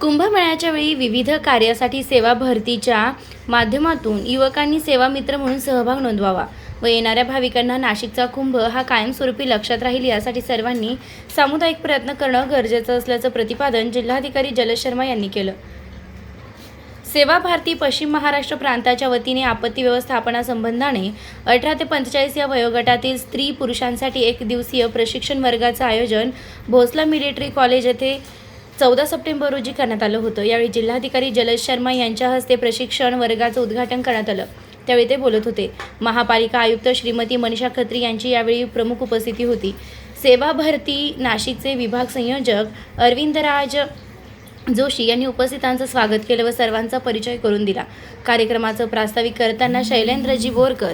कुंभमेळ्याच्या वेळी विविध कार्यासाठी सेवा भरतीच्या माध्यमातून युवकांनी सेवा मित्र म्हणून सहभाग नोंदवावा व येणाऱ्या भाविकांना नाशिकचा कुंभ हा कायमस्वरूपी लक्षात राहील यासाठी सर्वांनी सामुदायिक प्रयत्न करणं गरजेचं असल्याचं प्रतिपादन जिल्हाधिकारी जलज शर्मा यांनी केलं. सेवा भारती पश्चिम महाराष्ट्र प्रांताच्या वतीने आपत्ती व्यवस्थापनासंबंधाने अठरा ते पंचेचाळीस या वयोगटातील स्त्री पुरुषांसाठी एक दिवसीय प्रशिक्षण वर्गाचं आयोजन भोसला मिलिटरी कॉलेज येथे चौदा सप्टेंबर रोजी करण्यात आलं होतं. यावेळी जिल्हाधिकारी जलज शर्मा यांच्या हस्ते प्रशिक्षण वर्गाचं उद्घाटन करण्यात आलं. त्यावेळी ते बोलत होते. महापालिका आयुक्त श्रीमती मनीषा खत्री यांची यावेळी प्रमुख उपस्थिती होती. सेवा भरती नाशिकचे विभाग संयोजक अरविंदराज जोशी यांनी उपस्थितांचं स्वागत केलं व सर्वांचा परिचय करून दिला. कार्यक्रमाचं प्रास्ताविक करताना शैलेंद्रजी बोरकर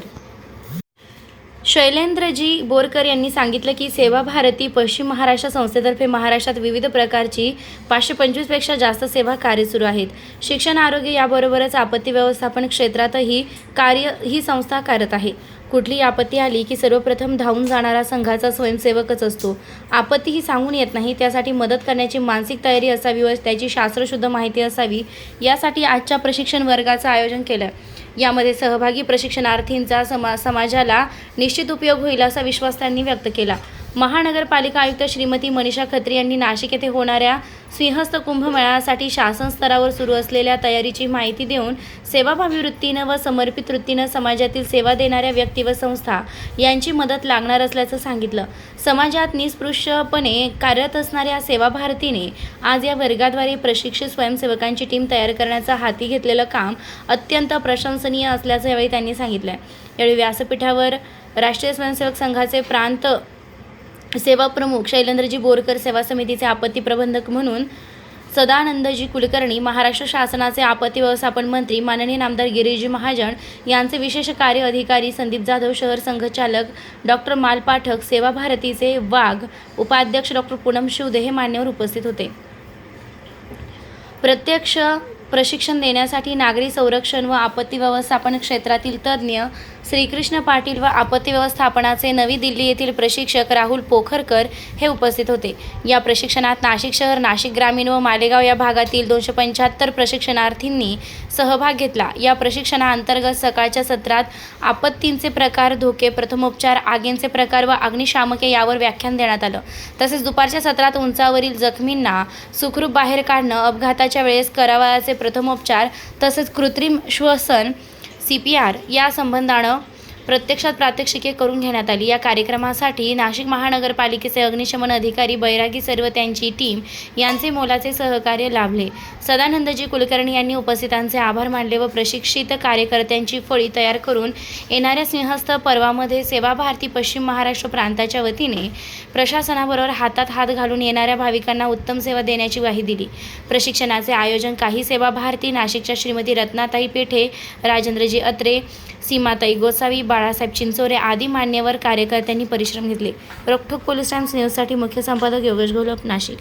शैलेंद्रजी बोरकर यांनी सांगितलं की सेवा भारती पश्चिम महाराष्ट्र संस्थेतर्फे महाराष्ट्रात विविध प्रकारची पाचशे पंचवीसपेक्षा जास्त सेवा कार्य सुरू आहेत. शिक्षण आरोग्य याबरोबरच आपत्ती व्यवस्थापन क्षेत्रातही कार्य ही संस्था करत आहे. कुठली आपत्ती आली की सर्वप्रथम धावून जाणारा संघाचा स्वयंसेवकच असतो. आपत्ती ही सांगून येत नाही त्यासाठी मदत करण्याची मानसिक तयारी असावी व त्याची शास्त्रशुद्ध माहिती असावी यासाठी आजच्या प्रशिक्षण वर्गाचं आयोजन केलं. यामध्ये सहभागी प्रशिक्षणार्थींचा समा समाजाला निश्चित उपयोग होईल असा विश्वास त्यांनी व्यक्त केला. महानगरपालिका आयुक्त श्रीमती मनीषा खत्री यांनी नाशिक येथे होणाऱ्या सिंहस्थ कुंभमेळ्यासाठी शासन स्तरावर सुरू असलेल्या तयारीची माहिती देऊन सेवाभावी वृत्तीनं व समर्पित वृत्तीनं समाजातील सेवा देणाऱ्या व्यक्ती व संस्था यांची मदत लागणार असल्याचं सांगितलं. समाजात निस्पृश्यपणे कार्यरत असणाऱ्या सेवा भारतीने आज या वर्गाद्वारे प्रशिक्षित स्वयंसेवकांची टीम तयार करण्याचं हाती घेतलेलं काम अत्यंत प्रशंसनीय असल्याचं यावेळी त्यांनी सांगितलं यावेळी व्यासपीठावर राष्ट्रीय स्वयंसेवक संघाचे प्रांत सेवा प्रमुख शैलेंद्रजी बोरकर सेवा समितीचे आपत्ती प्रबंधक म्हणून सदानंदजी कुलकर्णी महाराष्ट्र शासनाचे आपत्ती व्यवस्थापन मंत्री माननीय नामदार गिरीजी महाजन यांचे विशेष कार्य अधिकारी संदीप जाधव शहर संघचालक डॉक्टर माल पाठक सेवा भारतीचे वाघ उपाध्यक्ष डॉक्टर पूनम शिवदे हे मान्यवर उपस्थित होते. प्रत्यक्ष प्रशिक्षण देण्यासाठी नागरी संरक्षण व आपत्ती व्यवस्थापन क्षेत्रातील तज्ज्ञ श्रीकृष्ण पाटील व आपत्ती व्यवस्थापनाचे नवी दिल्ली येथील प्रशिक्षक राहुल पोखरकर हे उपस्थित होते. या प्रशिक्षणात नाशिक शहर नाशिक ग्रामीण व मालेगाव या भागातील दोनशे पंच्याहत्तर प्रशिक्षणार्थींनी सहभाग घेतला. या प्रशिक्षणाअंतर्गत सकाळच्या सत्रात आपत्तींचे प्रकार धोके प्रथमोपचार आगींचे प्रकार व अग्निशामके यावर व्याख्यान देण्यात आलं. तसेच दुपारच्या सत्रात उंचावरील जखमींना सुखरूप बाहेर काढणं अपघाताच्या वेळेस करावयाचे प्रथमोपचार तसेच कृत्रिम श्वसन सी पी आर या संबंधानं प्रत्यक्षात प्रात्यक्षिके करून घेण्यात आली. या कार्यक्रमासाठी नाशिक महानगरपालिकेचे अग्निशमन अधिकारी बैरागी सर्व त्यांची टीम यांचे मोलाचे सहकार्य लाभले. सदानंदजी कुलकर्णी यांनी उपस्थितांचे आभार मानले व प्रशिक्षित कार्यकर्त्यांची फळी तयार करून येणाऱ्या सिंहस्थ पर्वामध्ये सेवा भारती पश्चिम महाराष्ट्र प्रांताच्या वतीने प्रशासनाबरोबर हातात हात घालून येणाऱ्या भाविकांना उत्तम सेवा देण्याची ग्वाही दिली. प्रशिक्षणाचे आयोजन काही सेवा भारती नाशिकच्या श्रीमती रत्नाताई पेठे राजेंद्रजी अत्रे सीमाताई गोसावी बाळासाहेब चिंचोरे आदी मान्यवर कार्यकर्त्यांनी परिश्रम घेतले. रोखोक पोलीस टाइम्स न्यूजसाठी मुख्य संपादक योगेश घोलप नाशिक.